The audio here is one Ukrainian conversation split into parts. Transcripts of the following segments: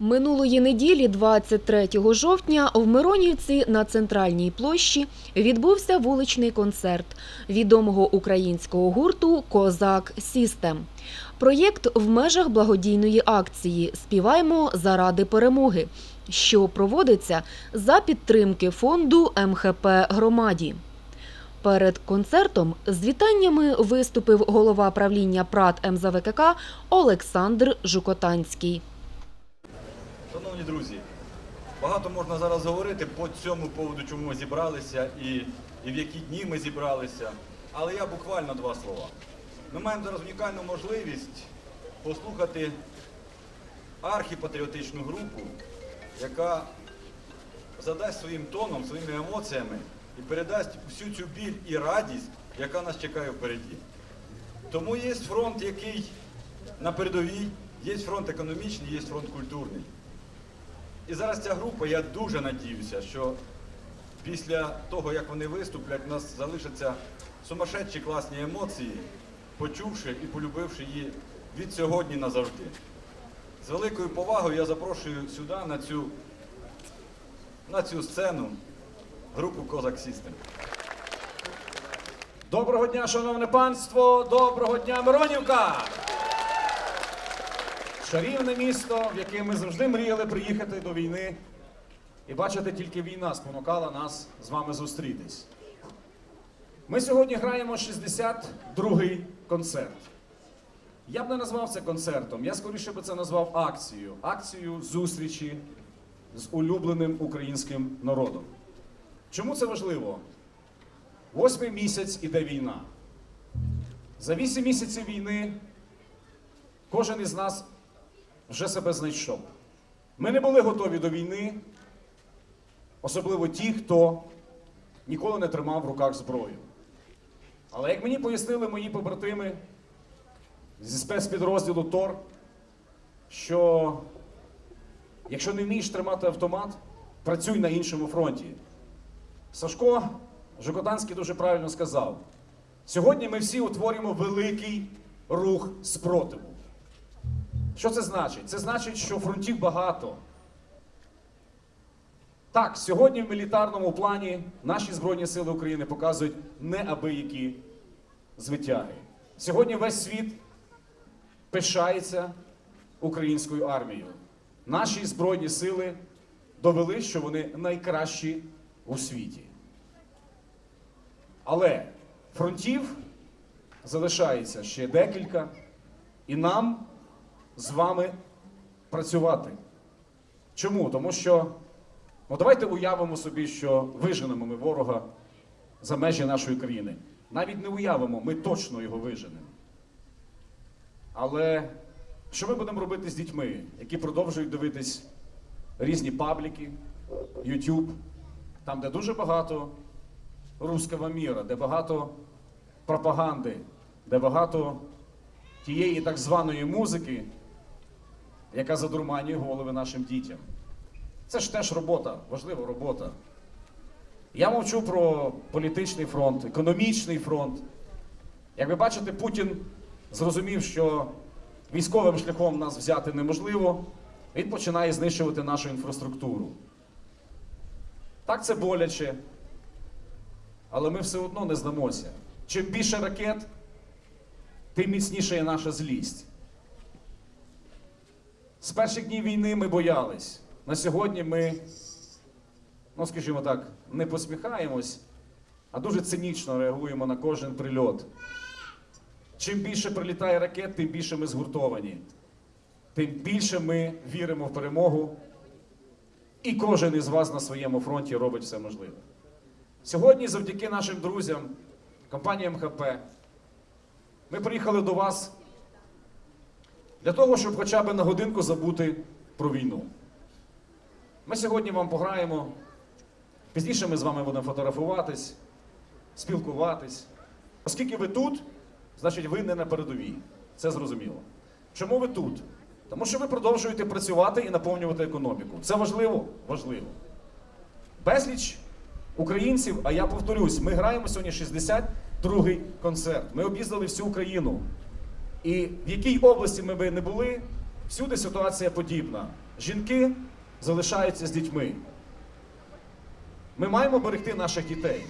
Минулої неділі, 23 жовтня, в Миронівці на центральній площі відбувся вуличний концерт відомого українського гурту Козак Сістем. Проєкт в межах благодійної акції Співаймо заради перемоги, що проводиться за підтримки фонду МХП громаді. Перед концертом з вітаннями виступив голова правління ПРАТ МЗВКК Олександр Жукотанський. Шановні друзі, багато можна зараз говорити по цьому поводу, чому ми зібралися і, і в які дні ми зібралися. Але я буквально два слова. Ми маємо зараз унікальну можливість послухати архіпатріотичну групу, яка задасть своїм тоном, своїми емоціями і передасть всю цю біль і радість, яка нас чекає впереді. Тому є фронт, який на передовій, є фронт економічний, є фронт культурний. І зараз ця група, я дуже надіюся, що після того, як вони виступлять, у нас залишаться сумасшедші класні емоції, почувши і полюбивши її від сьогодні назавжди. З великою повагою я запрошую сюди, на цю, на цю сцену, групу Козак Сістем. Доброго дня, шановне панство! Доброго дня, Миронівка! Чарівне місто, в яке ми завжди мріяли приїхати до війни. І бачите, тільки війна спонукала нас з вами зустрітись. Ми сьогодні граємо 62-й концерт. Я б не назвав це концертом, я скоріше би це назвав акцією. Акцією зустрічі з улюбленим українським народом. Чому це важливо? Восьмий місяць іде війна. За вісім місяців війни кожен із нас вже себе знайшов. Ми не були готові до війни, особливо ті, хто ніколи не тримав в руках зброю. Але як мені пояснили мої побратими зі спецпідрозділу ТОР, що якщо не вмієш тримати автомат, працюй на іншому фронті. Сашко Жукотанський дуже правильно сказав: сьогодні ми всі утворюємо великий рух спротиву. Що це значить? Це значить, що фронтів багато. Так, сьогодні в мілітарному плані наші Збройні Сили України показують неабиякі звитяги. Сьогодні весь світ пишається українською армією. Наші Збройні Сили довели, що вони найкращі у світі. Але фронтів залишається ще декілька, і нам з вами працювати. Чому? Тому що, ну давайте уявимо собі, що виженемо ми ворога за межі нашої країни. Навіть не уявимо, ми точно його виженемо. Але що ми будемо робити з дітьми, які продовжують дивитись різні пабліки, YouTube, там, де дуже багато руского міра, де багато пропаганди, де багато тієї так званої музики, яка задурманює голови нашим дітям. Це ж теж робота, важлива робота. Я мовчу про політичний фронт, економічний фронт. Як ви бачите, Путін зрозумів, що військовим шляхом нас взяти неможливо, він починає знищувати нашу інфраструктуру. Так це боляче, але ми все одно не здамося. Чим більше ракет, тим міцніша є наша злість. З перших днів війни ми боялись. На сьогодні ми, ну скажімо так, не посміхаємось, а дуже цинічно реагуємо на кожен прильот. Чим більше прилітає ракет, тим більше ми згуртовані, тим більше ми віримо в перемогу, і кожен із вас на своєму фронті робить все можливе. Сьогодні, завдяки нашим друзям, компанії МХП, ми приїхали до вас для того, щоб хоча б на годинку забути про війну. Ми сьогодні вам пограємо. Пізніше ми з вами будемо фотографуватись, спілкуватись. Оскільки ви тут, значить ви не на передовій. Це зрозуміло. Чому ви тут? Тому що ви продовжуєте працювати і наповнювати економіку. Це важливо? Важливо. Безліч українців, а я повторюсь, ми граємо сьогодні 62-й концерт. Ми об'їздили всю Україну. І в якій області ми би не були, Всюди ситуація подібна. Жінки залишаються з дітьми. Ми маємо берегти наших дітей.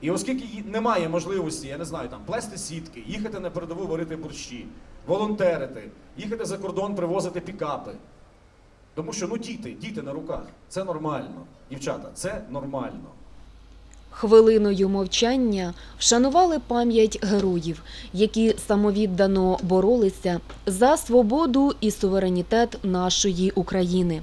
І оскільки немає можливості, я не знаю, там плести сітки, їхати на передову варити борщі, волонтерити, їхати за кордон, привозити пікапи. Тому що ну діти, діти на руках. Це нормально. Дівчата, це нормально. Хвилиною мовчання вшанували пам'ять героїв, які самовіддано боролися за свободу і суверенітет нашої України.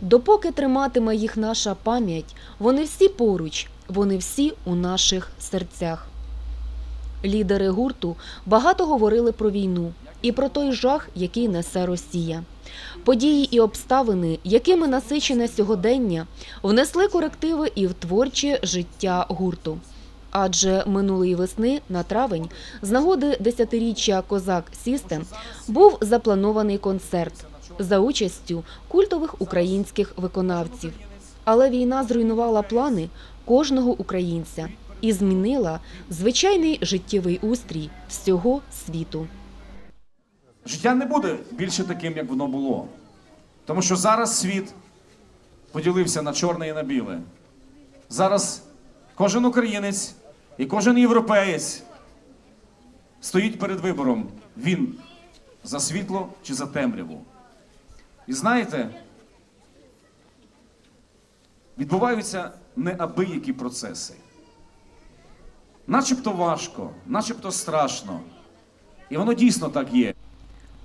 Допоки триматиме їх наша пам'ять, вони всі поруч, вони всі у наших серцях. Лідери гурту багато говорили про війну і про той жах, який несе Росія. Події і обставини, якими насичене сьогодення, внесли корективи і в творче життя гурту. Адже минулої весни на травень, з нагоди десятиріччя Козак Сістем, був запланований концерт за участю культових українських виконавців. Але війна зруйнувала плани кожного українця і змінила звичайний життєвий устрій всього світу. Життя не буде більше таким, як воно було. Тому що зараз світ поділився на чорне і на біле. Зараз кожен українець і кожен європеєць стоїть перед вибором: він за світло чи за темряву. І знаєте, відбуваються неабиякі процеси. Начебто важко, начебто страшно. І воно дійсно так є.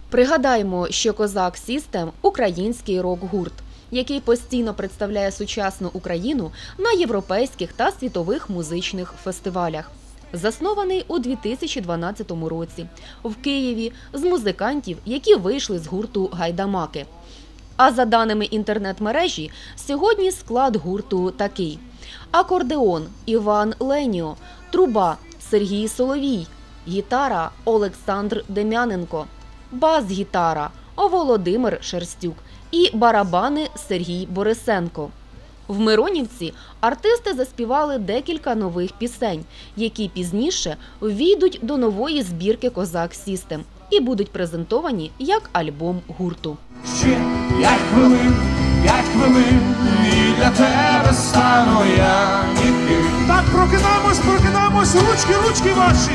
Пригадаємо, що Козак Сістем український рок-гурт, який постійно представляє сучасну Україну на європейських та світових музичних фестивалях. Заснований у 2012 році в Києві з музикантів, які вийшли з гурту Гайдамаки. А за даними інтернет-мережі, сьогодні склад гурту такий: акордеон Іван Леніо, труба Сергій Соловій, гітара Олександр Дем'яненко, бас-гітара Володимир Шерстюк і барабани Сергій Борисенко. В Миронівці артисти заспівали декілька нових пісень, які пізніше ввійдуть до нової збірки Козак Сістем і будуть презентовані як альбом гурту. Ще п'ять хвилин, п'ять хвилин, і для тебе стану я ніким. Так, прокидаємось, прокидаємось, ручки, ручки ваші.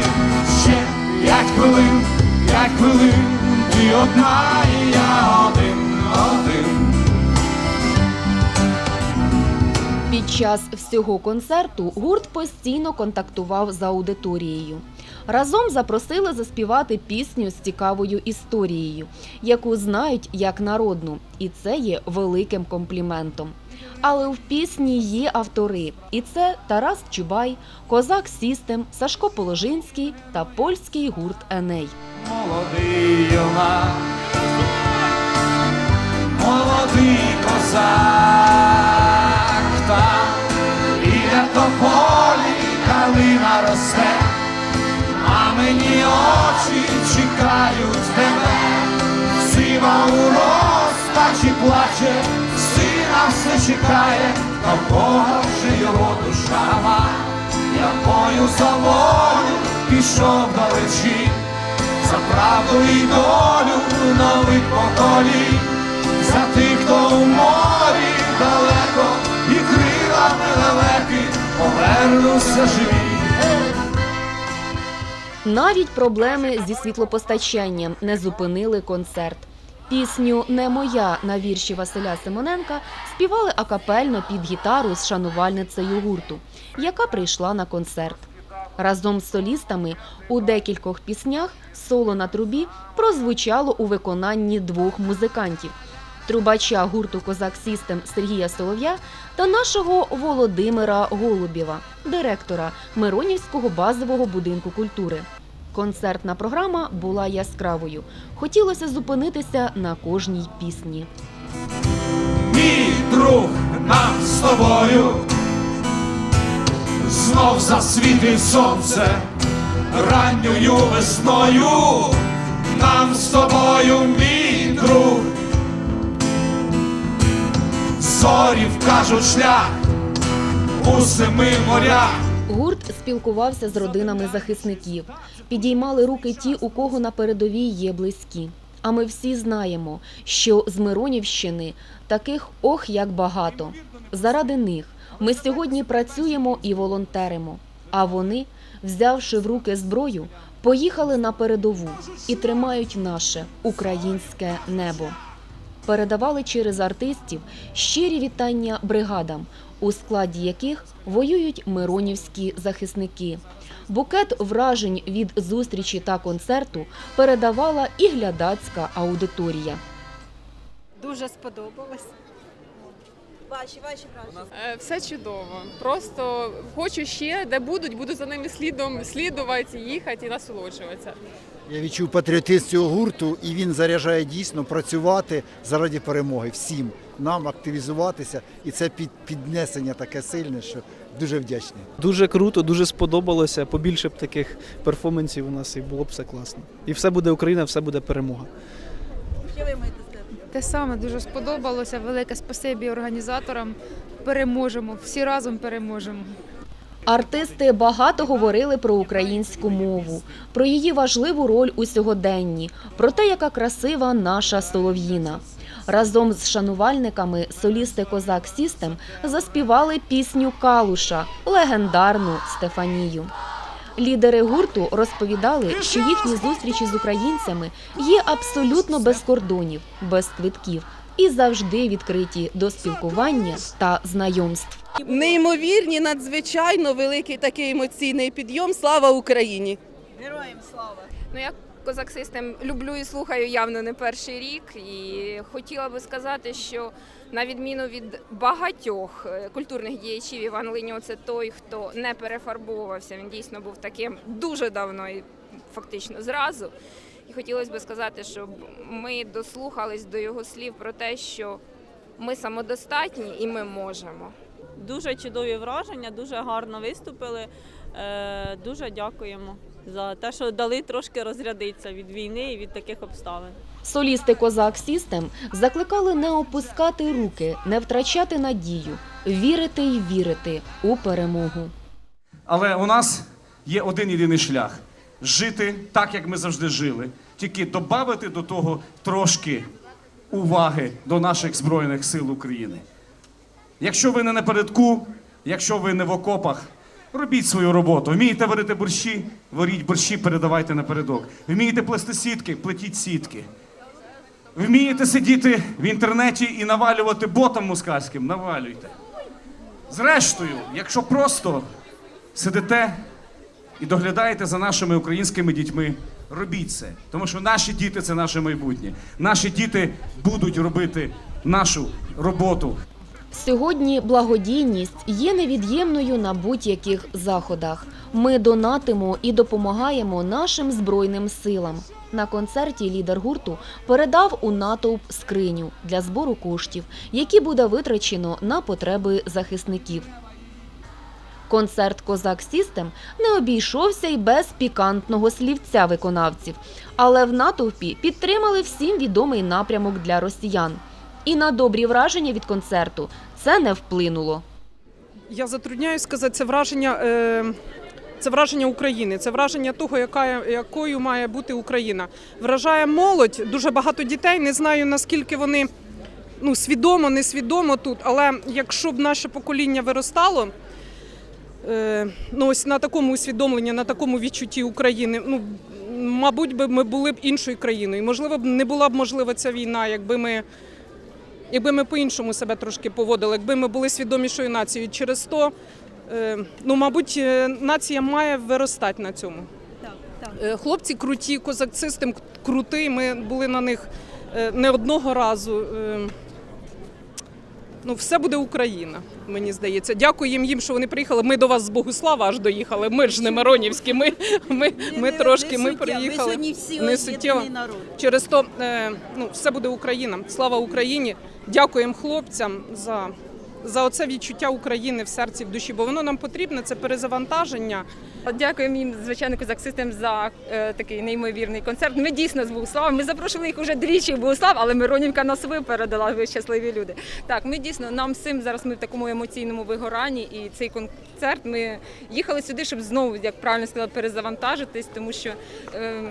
Ще п'ять хвилин, п'ять хвилин, ти одна, і я один, один. Під час всього концерту гурт постійно контактував з аудиторією. Разом запросили заспівати пісню з цікавою історією, яку знають як народну, і це є великим компліментом. Але в пісні є автори, і це Тарас Чубай, Козак Сістем, Сашко Положинський та польський гурт Еней. Молодий юнак, молодий козак, там біля тополі калина росте, мамині очі чекають тебе, сива у розпачі плаче, сина все чекає, а в Бога вже його душа ма, якою за волю пішов далечі за правду і долю нових поколінь, за тих, хто у морі далеко і крилами лелеки повернувся живі. Навіть проблеми зі світлопостачанням не зупинили концерт. Пісню Не моя на вірші Василя Симоненка співали акапельно під гітару з шанувальницею гурту, яка прийшла на концерт. Разом з солістами у декількох піснях соло на трубі прозвучало у виконанні двох музикантів трубача гурту Козак Сістем Сергія Солов'я та нашого Володимира Голубєва, директора Миронівського базового будинку культури. Концертна програма була яскравою. Хотілося зупинитися на кожній пісні. Мій друг нам з тобою знов засвітить сонце ранньою весною. Нам з тобою, мій друг, зорі вкажуть шлях у семи морях. Гурт спілкувався з родинами захисників, підіймали руки ті, у кого на передовій є близькі. А ми всі знаємо, що з Миронівщини таких ох як багато. Заради них ми сьогодні працюємо і волонтеримо. А вони, взявши в руки зброю, поїхали на передову і тримають наше українське небо. Передавали через артистів щирі вітання бригадам, у складі яких воюють миронівські захисники. Букет вражень від зустрічі та концерту передавала і глядацька аудиторія. Дуже сподобалось. Ваші, ваші враження. Е, Все чудово. Просто хочу ще, де будуть, буду за ними слідом слідувати, їхати і насолоджуватися. Я відчув патріотизм цього гурту, і він заряджає дійсно працювати заради перемоги всім нам активізуватися, і це під піднесення таке сильне, що дуже вдячний. Дуже круто, дуже сподобалося. Побільше б таких перформансів у нас і було б все класно. І все буде Україна, все буде перемога. Що ви маєте? Те саме дуже сподобалося. Велике спасибі організаторам. Переможемо, всі разом переможемо. Артисти багато говорили про українську мову, про її важливу роль у сьогоденні, про те, яка красива наша солов'їна. Разом з шанувальниками солісти Козак Сістем заспівали пісню Калуша, легендарну Стефанію. Лідери гурту розповідали, що їхні зустрічі з українцями є абсолютно без кордонів, без квитків і завжди відкриті до спілкування та знайомств. Неймовірні, надзвичайно великий такий емоційний підйом. Слава Україні! Героям слава! Ну я козак Систем люблю і слухаю явно не перший рік. І хотіла би сказати, що на відміну від багатьох е, культурних діячів, Іван Линьо це той, хто не перефарбовувався. Він дійсно був таким дуже давно і фактично зразу. І хотілося б сказати, щоб ми дослухались до його слів про те, що ми самодостатні і ми можемо. Дуже чудові враження, дуже гарно виступили. Е, Дуже дякуємо за те, що дали трошки розрядитися від війни і від таких обставин. Солісти Козак Сістем закликали не опускати руки, не втрачати надію, вірити й вірити у перемогу. Але у нас є один єдиний шлях жити так, як ми завжди жили. Тільки додати до того трошки уваги до наших Збройних сил України. Якщо ви не напередку, якщо ви не в окопах, робіть свою роботу. Вмієте варити борщі, варіть борщі, передавайте напередок. Вмієте плести сітки, плетіть сітки. Вмієте сидіти в інтернеті і навалювати ботам москальським, навалюйте. Зрештою, якщо просто сидите і доглядаєте за нашими українськими дітьми, робіть це. Тому що наші діти це наше майбутнє. Наші діти будуть робити нашу роботу. Сьогодні благодійність є невід'ємною на будь-яких заходах. Ми донатимо і допомагаємо нашим збройним силам. На концерті лідер гурту передав у натовп скриню для збору коштів, які буде витрачено на потреби захисників. Концерт Козак Сістем не обійшовся й без пікантного слівця виконавців, але в натовпі підтримали всім відомий напрямок для росіян. І на добрі враження від концерту це не вплинуло. Я затрудняюсь сказати, це враження, е, це враження України, це враження того, яка, якою має бути Україна. Вражає молодь, дуже багато дітей. Не знаю наскільки вони ну, свідомо, несвідомо тут, але якщо б наше покоління виростало. е, Ну, ось на такому усвідомленні, на такому відчутті України, ну мабуть, би ми були б іншою країною. Можливо, б не була б можлива ця війна, якби ми якби ми по-іншому себе трошки поводили, якби ми були свідомішою нацією. Через то, е, ну, мабуть, е, нація має виростати на цьому. Е, Хлопці круті, козак систем крутий. Ми були на них не одного разу. Ну, все буде Україна, мені здається. Дякуємо їм, їм, що вони приїхали. Ми до вас з Богуслава аж доїхали. Ми ж не Миронівські. Ми, ми, ми трошки ми приїхали. сьогодні всі Не суттєво. народ. Через то ну, все буде Україна. Слава Україні! Дякуємо хлопцям за, за оце відчуття України в серці, в душі, бо воно нам потрібне, це перезавантаження. Дякуємо їм, звичайно, козак Систем за е, такий неймовірний концерт. Ми дійсно з Богуславом. Ми запрошували їх уже двічі в Богуслав, але Миронівка нас випередила. Ви щасливі люди. Так, ми дійсно нам всім зараз ми в такому емоційному вигоранні, і цей концерт ми їхали сюди, щоб знову, як правильно сказала, перезавантажитись, тому що. Е,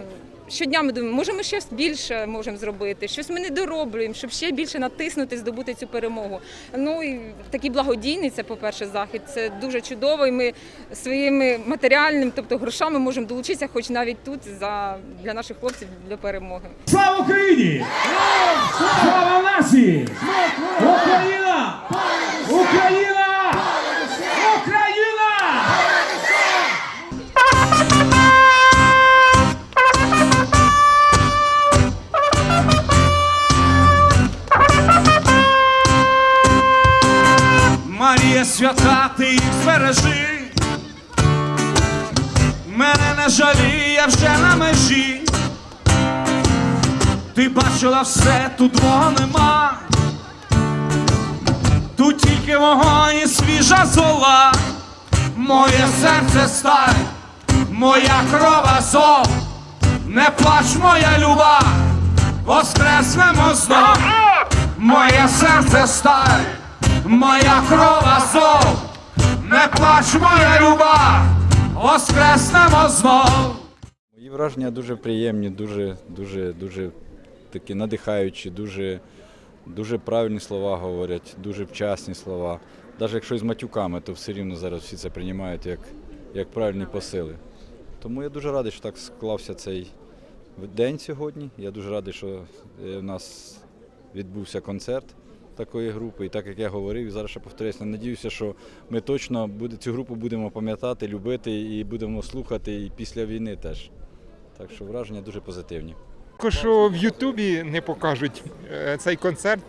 щодня ми думаємо, може ми щось більше можемо зробити, щось ми не дороблюємо, щоб ще більше натиснути, здобути цю перемогу. Ну і такий благодійний, це, по-перше, захід. Це дуже чудово. І ми своїми матеріальними, тобто грошами, можемо долучитися, хоч навіть тут за для наших хлопців до перемоги. Слава Україні! Свята, ти їх збережи. Мене не жаліє вже на межі. Ти бачила все, тут твого нема. Тут тільки вогонь і свіжа зола. Моє серце сталь, моя кров азов. Не плач, моя люба, воскреснемо знов. Моє серце сталь, моя кров азов. Не плач, моя люба, воскреснемо знов. Мої враження дуже приємні, дуже, дуже, дуже такі надихаючі, дуже, дуже правильні слова говорять, дуже вчасні слова. Навіть якщо з матюками, то все рівно зараз всі це приймають як, як правильні посили. Тому я дуже радий, що так склався цей день сьогодні. Я дуже радий, що е, в нас відбувся концерт такої групи. І так як я говорив, і зараз ще повторюся, надіюся, що ми точно буде, цю групу будемо пам'ятати, любити і будемо слухати і після війни теж. Так що враження дуже позитивні. Що в Ютубі не покажуть е, цей концерт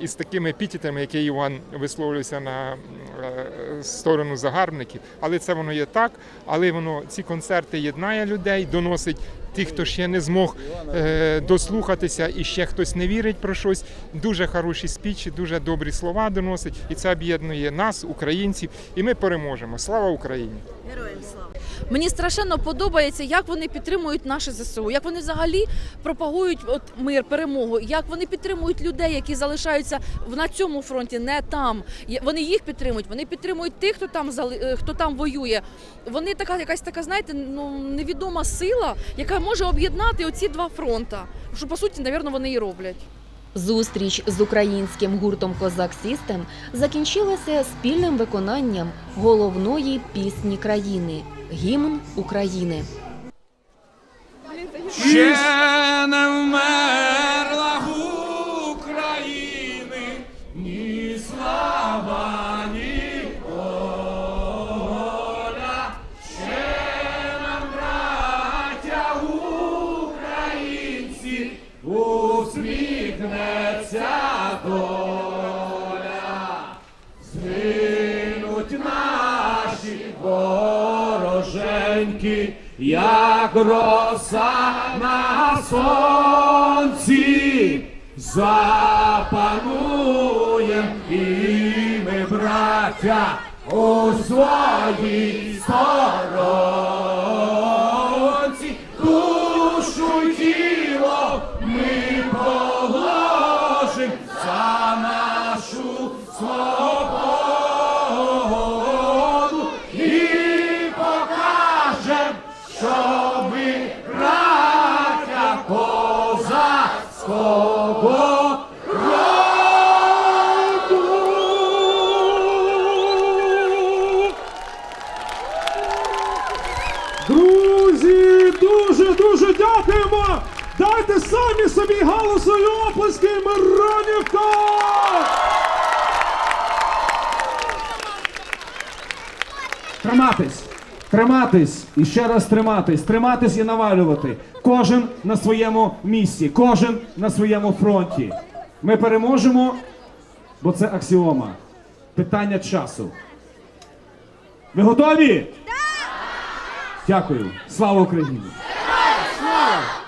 із такими епітетами, які Іван висловлювався на е, сторону загарбників. Але це воно є так. Але воно ці концерти єднає людей, доносить тих, хто ще не змог е, дослухатися, і ще хтось не вірить про щось. Дуже хороші спічі, дуже добрі слова доносить, і це об'єднує нас, українців, і ми переможемо. Слава Україні! Героям слава. Мені страшенно подобається, як вони підтримують наше ЗСУ, як вони взагалі пропагують от мир, перемогу, як вони підтримують людей, які залишаються на цьому фронті, не там. Вони їх підтримують, вони підтримують тих, хто там е, хто там воює. Вони така якась така, знаєте, ну невідома сила, яка може об'єднати оці два фронта. Що по суті, мабуть, вони і роблять. Зустріч з українським гуртом Козак Сістем закінчилася спільним виконанням головної пісні країни гімн України. Ще як роса на сонці, запануєм і ми, браття, у своїй сторонці, дякуємо! Дайте самі собі галасові оплески Миронівка! Триматись, триматись і ще раз триматись, триматись і навалювати. Кожен на своєму місці, кожен на своєму фронті. Ми переможемо, бо це аксіома. Питання часу. Ви готові? Так! Дякую. Слава Україні! Слава!